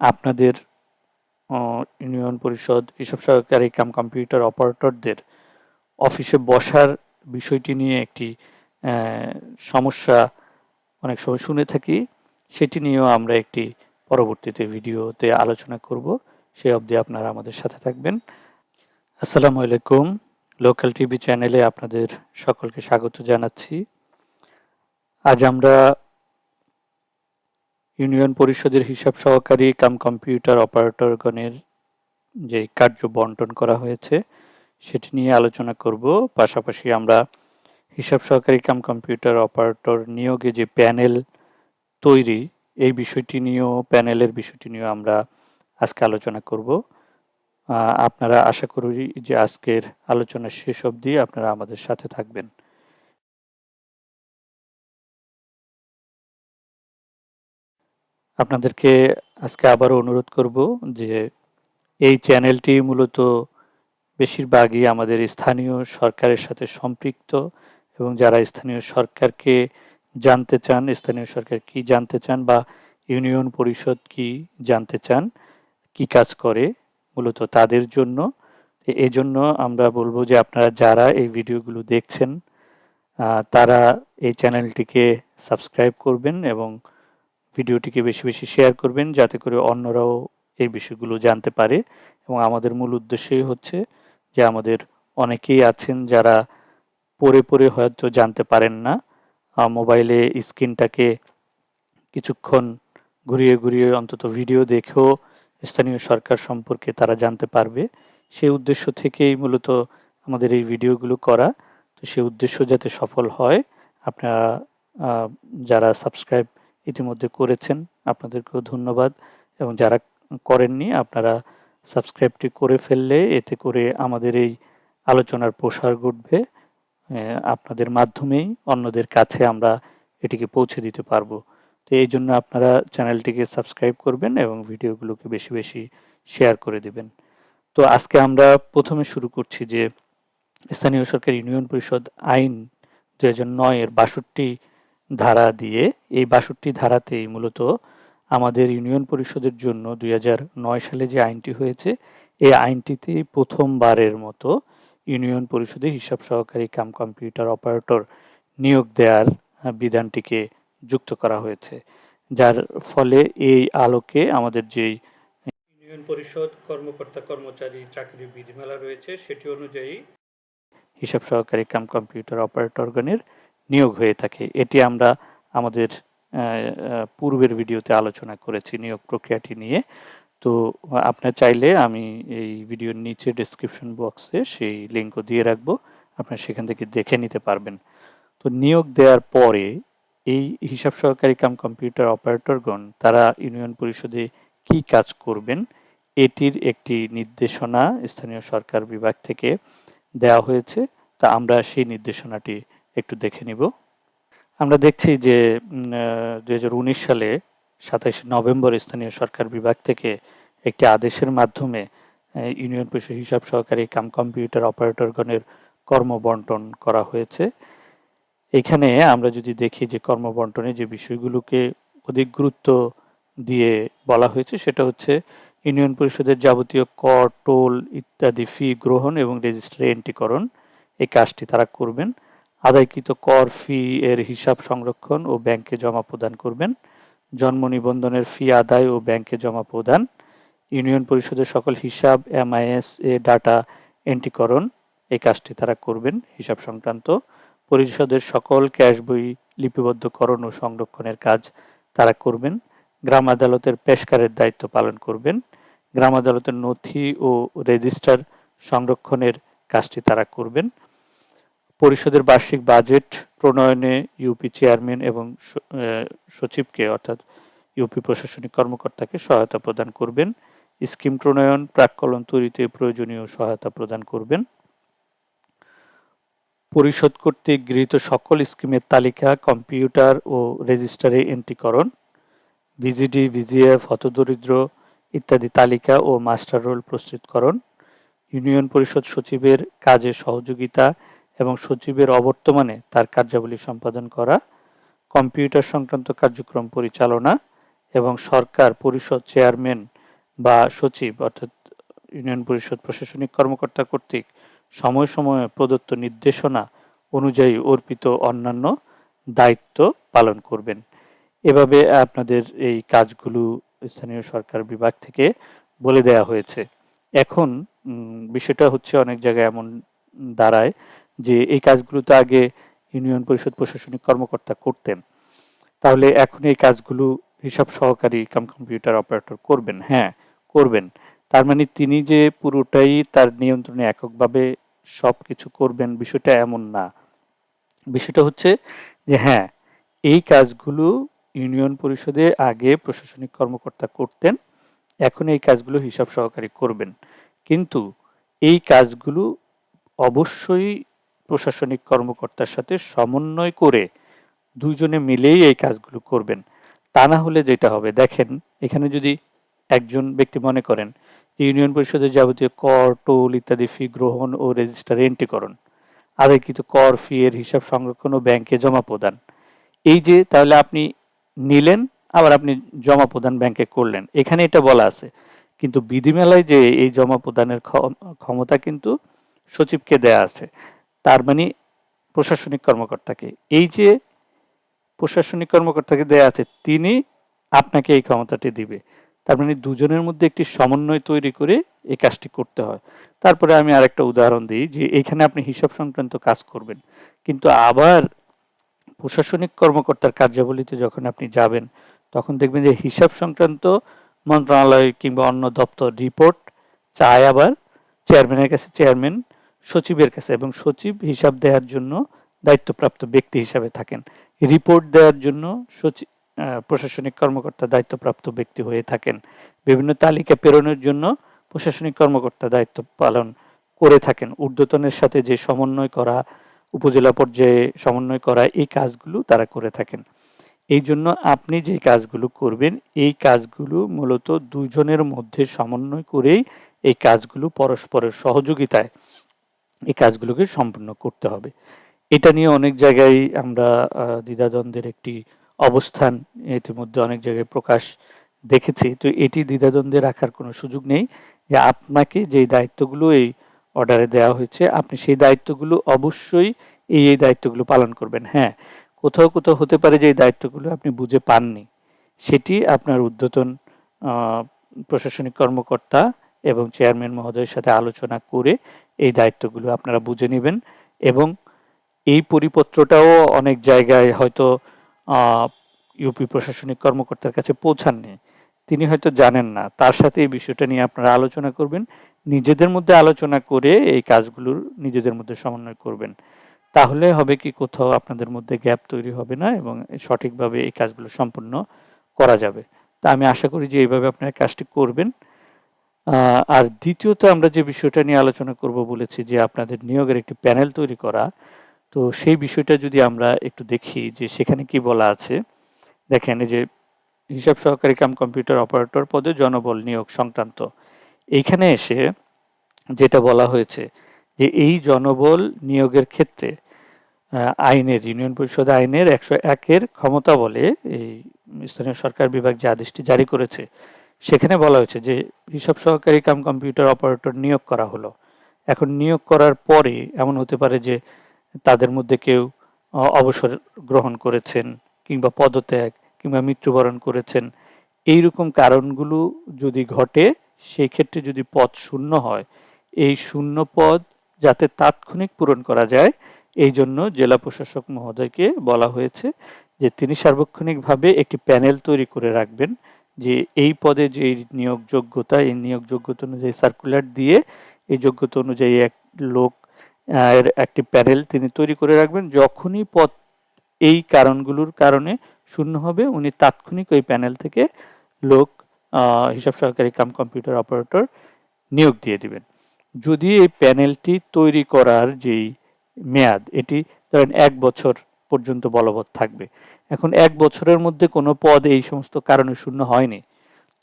আপনাদের ইউনিয়ন পরিষদ, এসব সহকারী কাম কম্পিউটার অপারেটরদের অফিসে বসার বিষয়টি নিয়ে একটি সমস্যা অনেক সময় শুনে থাকি। সেটি নিয়েও আমরা একটি পরবর্তীতে ভিডিওতে আলোচনা করব। সেই অবধি আপনারা আমাদের সাথে থাকবেন। আসসালামু আলাইকুম। লোকাল টিভি চ্যানেলে আপনাদের সকলকে স্বাগত জানাচ্ছি। আজ আমরা ইউনিয়ন পরিষদের হিসাব সহকারী কাম কম্পিউটার অপারেটরগণের যে কার্য বন্টন করা হয়েছে, সেটি নিয়ে আলোচনা করব। পাশাপাশি আমরা হিসাব সহকারী কাম কম্পিউটার অপারেটর নিয়োগে যে প্যানেল তৈরি, এই বিষয়টি নিয়েও, প্যানেলের বিষয়টি নিয়েও আমরা আজকে আলোচনা করব। আপনারা আশা করি যে আজকের আলোচনা শেষ অবধি আপনারা আমাদের সাথে থাকবেন। আপনাদেরকে আজকে আবারও অনুরোধ করব যে এই চ্যানেলটি মূলত বেশিরভাগই আমাদের স্থানীয় সরকারের সাথে সম্পৃক্ত এবং যারা স্থানীয় সরকারকে জানতে চান, স্থানীয় সরকার কি জানতে চান বা ইউনিয়ন পরিষদ কি জানতে চান, কি কাজ করে, মূলত তাদের জন্য। এই জন্য আমরা বলব যে আপনারা যারা এই ভিডিওগুলো দেখছেন তারা এই চ্যানেলটিকে সাবস্ক্রাইব করবেন এবং ভিডিওটিকে বেশি বেশি শেয়ার করবেন যাতে করে অন্যরাও এই বিষয়গুলো জানতে পারে। এবং আমাদের মূল উদ্দেশ্যই হচ্ছে যে আমাদের অনেকেই আছেন যারা পড়ে পড়ে হয়তো জানতে পারেন না মোবাইলে স্ক্রিনটাকে কিছুক্ষণ ঘুরিয়ে ঘুরিয়ে অন্তত ভিডিও দেখেও স্থানীয় সরকার সম্পর্কে তারা জানতে পারবে। সেই উদ্দেশ্য থেকেই মূলত আমাদের এই ভিডিওগুলো করা। তো সেই উদ্দেশ্য যাতে সফল হয়, আপনারা যারা সাবস্ক্রাইব ইতিমধ্যে করেছেন। আপনাদেরকেও ধন্যবাদ। এবং যারা করেননি, আপনারা সাবস্ক্রাইবটি করে ফেললে এতে করে আমাদের এই আলোচনার প্রসার ঘটবে। আপনাদের মাধ্যমেই অন্যদের কাছে আমরা এটিকে পৌঁছে দিতে পারব। তো এই জন্য আপনারা চ্যানেলটিকে সাবস্ক্রাইব করবেন এবং ভিডিওগুলোকে বেশি বেশি শেয়ার করে দেবেন। তো আজকে আমরা প্রথমে শুরু করছি যে স্থানীয় সরকার ইউনিয়ন পরিষদ আইন দু হাজার নয়ের বাষট্টি ধারা দিয়ে এই বাষট্টি ধারাতেই মূলত আমাদের ইউনিয়ন পরিষদের জন্য দুই নয় সালে যে আইনটি হয়েছে এই আইনটিতে প্রথমবারের মতো ইউনিয়ন পরিষদে হিসাব সহকারী কাম কম্পিউটার অপারেটর নিয়োগ দেওয়ার বিধানটিকে যুক্ত করা হয়েছে। যার ফলে এই আলোকে আমাদের যেই ইউনিয়ন পরিষদ কর্মকর্তা কর্মচারী চাকরি বিধিমালা রয়েছে সেটি অনুযায়ী হিসাব সহকারী কাম কম্পিউটার অপারেটরগণের নিয়োগ হয়ে থাকে। এটি আমরা আমাদের পূর্বের ভিডিওতে আলোচনা করেছি নিয়োগ প্রক্রিয়াটি নিয়ে। তো আপনার চাইলে আমি এই ভিডিওর নিচে ডেসক্রিপশন বক্সে সেই লিঙ্কও দিয়ে রাখব। আপনার সেখান থেকে দেখে নিতে পারবেন। তো নিয়োগ দেওয়ার পরে এই হিসাব সহকারী কাম কম্পিউটার অপারেটরগণ তারা ইউনিয়ন পরিষদে কি কাজ করবেন এটির একটি নির্দেশনা স্থানীয় সরকার বিভাগ থেকে দেওয়া হয়েছে। তা আমরা সেই নির্দেশনাটি একটু দেখে নিব। আমরা দেখছি যে দু হাজার উনিশ সালে সাতাশে নভেম্বর স্থানীয় সরকার বিভাগ থেকে একটি আদেশের মাধ্যমে ইউনিয়ন পরিষদ হিসাব সহকারী কাম কম্পিউটার অপারেটরগণের কর্মবন্টন করা হয়েছে। এখানে আমরা যদি দেখি যে, কর্মবন্টনে যে বিষয়গুলোকে অধিক গুরুত্ব দিয়ে বলা হয়েছে, সেটা হচ্ছে ইউনিয়ন পরিষদের যাবতীয় কর, টোল ইত্যাদি ফি গ্রহণ এবং রেজিস্টারে এন্ট্রিকরণ, এই কাজটি তারা করবেন। আদায়কৃত কর ফি এর হিসাব সংরক্ষণ ও ব্যাংকে জমা প্রদান করবেন। জন্ম নিবন্ধনের ফি আদায় ও ব্যাংকে জমা প্রদান। ইউনিয়ন পরিষদের সকল হিসাব এমআইএস এ ডাটা এন্ট্রিকরণ, এই কাজটি তারা করবেন হিসাব সংক্রান্ত। পরিষদের সকল ক্যাশ বই লিপিবদ্ধকরণ ও সংরক্ষণের কাজ তারা করবেন। গ্রাম আদালতের পেশকারের দায়িত্ব পালন করবেন। গ্রাম আদালতের নথি ও রেজিস্টার সংরক্ষণের কাজটি তারা করবেন। পরিষদের বার্ষিক বাজেট প্রণয়নে ইউপি চেয়ারম্যান এবং সচিবকে, অর্থাৎ ইউপি প্রশাসনিক কর্মকর্তাকে সহায়তা প্রদান করবেন। স্কিম প্রণয়ন, প্রাক্কলন তৈরিতে প্রয়োজনীয় সহায়তা প্রদান করবেন। পরিষদ কর্তৃক গৃহীত সকল স্কিমের তালিকা, কম্পিউটার ও রেজিস্টারে এন্ট্রিকরণ, ভিজিডি, ভিজিএফ, হতদরিদ্র ইত্যাদি তালিকা ও মাস্টার রোল প্রস্তুতকরণ, ইউনিয়ন পরিষদ সচিবের কাজে সহযোগিতা এবং সচিবের অবর্তমানে তার কার্যাবলী সম্পাদন করা, কম্পিউটার সংক্রান্ত কার্যক্রম পরিচালনা এবং সরকার পরিষদ চেয়ারম্যান বা সচিব অর্থাৎ ইউনিয়ন পরিষদ প্রশাসনিক কর্মকর্তা কর্তৃক সময় সময়ে প্রদত্ত নির্দেশনা অনুযায়ী অর্পিত অন্যান্য দায়িত্ব পালন করবেন। এভাবে আপনাদের এই কাজগুলো স্থানীয় সরকার বিভাগ থেকে বলে দেয়া হয়েছে। এখন বিষয়টা হচ্ছে অনেক জায়গায় এমন দাঁড়ায় যে এই কাজগুলো তো আগে ইউনিয়ন পরিষদ প্রশাসনিক কর্মকর্তা করতেন। তাহলে এখন এই কাজগুলো হিসাব সহকারী কাম কম্পিউটার অপারেটর করবেন হ্যাঁ করবেন। তার মানে তিনি যে পুরোটাই তার নিয়ন্ত্রণে এককভাবে সব কিছু করবেন বিষয়টা এমন না। বিষয়টা হচ্ছে যে হ্যাঁ এই কাজগুলো ইউনিয়ন পরিষদে আগে প্রশাসনিক কর্মকর্তা করতেন, এখন এই কাজগুলো হিসাব সহকারী করবেন। কিন্তু এই কাজগুলো অবশ্যই প্রশাসনিক কর্মকর্তার সাথে সমন্বয় করে দুজনে মিলেই এই কাজগুলো করবেন। তা না হলে যেটা হবে, দেখেন, এখানে যদি একজন ব্যক্তি মনে করেন যে ইউনিয়ন পরিষদের যাবতীয় কর, টোল ইত্যাদি, ফি গ্রহণ ও রেজিস্টার এন্ট্রি আদায়কৃত কর ফি এর হিসাব সংরক্ষণ ও ব্যাংকে জমা প্রদান। এই যে, তাহলে আপনি নিলেন, আবার আপনি জমা প্রদান ব্যাংকে করলেন। এখানে এটা বলা আছে। কিন্তু বিধিমেলায় যে এই জমা প্রদানের ক্ষমতা কিন্তু সচিবকে দেয়া আছে। তার মানে প্রশাসনিক কর্মকর্তাকে। এই যে প্রশাসনিক কর্মকর্তাকে দেয়া আছে, তিনি আপনাকে এই ক্ষমতাটি দিবে। তার মানে দুজনের মধ্যে একটি সমন্বয় তৈরি করে এই কাজটি করতে হয়। তারপরে আমি আরেকটা উদাহরণ দিই যে এখানে আপনি হিসাব সংক্রান্ত কাজ করবেন। কিন্তু আবার প্রশাসনিক কর্মকর্তার কার্যাবলীতে যখন আপনি যাবেন, তখন দেখবেন যে হিসাব সংক্রান্ত মন্ত্রণালয় কিংবা অন্য দপ্তর রিপোর্ট চায় আবার চেয়ারম্যানের কাছে চেয়ারম্যান সচিবের কাছে এবং সচিব হিসাব দেওয়ার জন্য দায়িত্বপ্রাপ্ত ব্যক্তি হিসাবে থাকেন। রিপোর্ট দেওয়ার জন্য সচিব প্রশাসনিক কর্মকর্তা দায়িত্বপ্রাপ্ত ব্যক্তি হয়ে থাকেন। বিভিন্ন তালিকা প্রেরণের জন্য প্রশাসনিক কর্মকর্তা দায়িত্ব পালন করে থাকেন। ঊর্ধ্বতনের সাথে যে সমন্বয় করা, উপজেলা পর্যায়ে সমন্বয় করা, এই কাজগুলো তারা করে থাকেন। এই জন্য আপনি যে কাজগুলো করবেন, এই কাজগুলো মূলত দুজনের মধ্যে সমন্বয় করেই এই কাজগুলো পরস্পরের সহযোগিতায় এই কাজগুলোকে সম্পন্ন করতে হবে। এটা নিয়ে অনেক জায়গায় আমরা দ্বিধাদ্বন্দ্বের একটি অবস্থান ইতিমধ্যে অনেক জায়গায় প্রকাশ দেখেছি। তো এটি দ্বিধাদ্বন্দ্বে রাখার কোনো সুযোগ নেই যে আপনাকে যে দায়িত্বগুলো এই অর্ডারে দেওয়া হয়েছে, আপনি সেই দায়িত্বগুলো অবশ্যই এই এই দায়িত্বগুলো পালন করবেন। হ্যাঁ কোথাও কোথাও হতে পারে যে এই দায়িত্বগুলো আপনি বুঝে পাননি। সেটি আপনার উদ্যতন প্রশাসনিক কর্মকর্তা এবং চেয়ারম্যান মহোদয়ের সাথে আলোচনা করে এই দায়িত্বগুলো আপনারা বুঝে নেবেন এবং এই পরিপত্রটাও অনেক জায়গায় হয়তো ইউপি প্রশাসনিক কর্মকর্তার কাছে পৌঁছাননি। তিনি হয়তো জানেন না। তার সাথে এই বিষয়টা নিয়ে আপনারা আলোচনা করবেন। নিজেদের মধ্যে আলোচনা করে এই কাজগুলোর নিজেদের মধ্যে সমন্বয় করবেন। তাহলে হবে কি, কোথাও আপনাদের মধ্যে গ্যাপ তৈরি হবে না এবং সঠিকভাবে এই কাজগুলো সম্পূর্ণ করা যাবে। তা আমি আশা করি যে এইভাবে আপনারা কাজটি করবেন। আর দ্বিতীয়ত আমরা যে বিষয়টা নিয়ে আলোচনা করব বলেছি যে আপনাদের নিয়োগের একটি প্যানেল তৈরি করা, তো সেই বিষয়টা যদি আমরা একটু দেখি যে সেখানে কি বলা আছে, দেখেন যে হিসাব সহকারী কাম কম্পিউটার অপারেটর পদে জনবল নিয়োগ সংক্রান্ত। এইখানে এসে যেটা বলা হয়েছে যে এই জনবল নিয়োগের ক্ষেত্রে আইনের, ইউনিয়ন পরিষদ আইনের একশো একের ক্ষমতা বলে এই স্থানীয় সরকার বিভাগ যে আদেশটি জারি করেছে সেখানে বলা হয়েছে যে হিসাব সহকারী কাম কম্পিউটার অপারেটর নিয়োগ করা হলো। এখন নিয়োগ করার পরে এমন হতে পারে যে তাদের মধ্যে কেউ অবসর গ্রহণ করেছেন কিংবা পদত্যাগ কিংবা মৃত্যুবরণ করেছেন। এই রকম কারণগুলো যদি ঘটে সেই ক্ষেত্রে যদি পদ শূন্য হয়, এই শূন্য পদ যাতে তাৎক্ষণিক পূরণ করা যায়, এই জন্য জেলা প্রশাসক মহোদয়কে বলা হয়েছে যে তিনি সার্বক্ষণিকভাবে একটি প্যানেল তৈরি করে রাখবেন। যে এই পদে যে নিয়োগ যোগ্যতা এই নিয়োগ যোগ্যতা অনুযায়ী সার্কুলার দিয়ে এই যোগ্যতা অনুযায়ী এক লোক এর একটি প্যানেল তিনি তৈরি করে রাখবেন। যখনই পদ এই কারণগুলোর কারণে শূন্য হবে, উনি তাৎক্ষণিক ওই প্যানেল থেকে লোক হিসাব সহকারী কাম কম্পিউটার অপারেটর নিয়োগ দিয়ে দিবেন। যদি এই প্যানেলটি তৈরি করার যেই মেয়াদ, এটি ধরেন এক বছর পর্যন্ত বলবৎ থাকবে এখন এক বছরের মধ্যে কোনো পদ এই সমস্ত কারণে শূন্য হয়নি।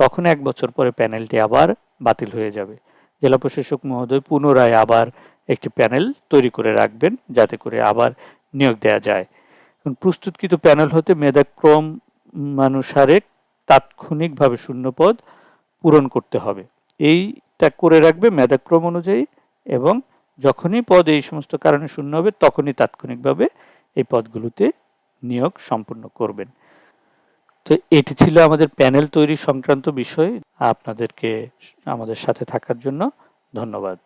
তখন এক বছর পরে প্যানেলটি আবার বাতিল হয়ে যাবে। জেলা প্রশাসক মহোদয় পুনরায় আবার একটি প্যানেল তৈরি করে রাখবেন যাতে করে আবার নিয়োগ দেওয়া যায়। প্রস্তুতকৃত প্যানেল হতে মেধাক্রম মানুষারে তাৎক্ষণিকভাবে শূন্যপদ পূরণ করতে হবে। এইটা করে রাখবে মেধাক্রম অনুযায়ী এবং যখনই পদ এই সমস্ত কারণে শূন্য হবে, তখনই তাৎক্ষণিকভাবে এই পদগুলোতে নিয়োগ সম্পূর্ণ করবেন। তো এটি ছিল আমাদের প্যানেল তৈরি সংক্রান্ত বিষয়। আপনাদেরকে আমাদের সাথে থাকার জন্য ধন্যবাদ।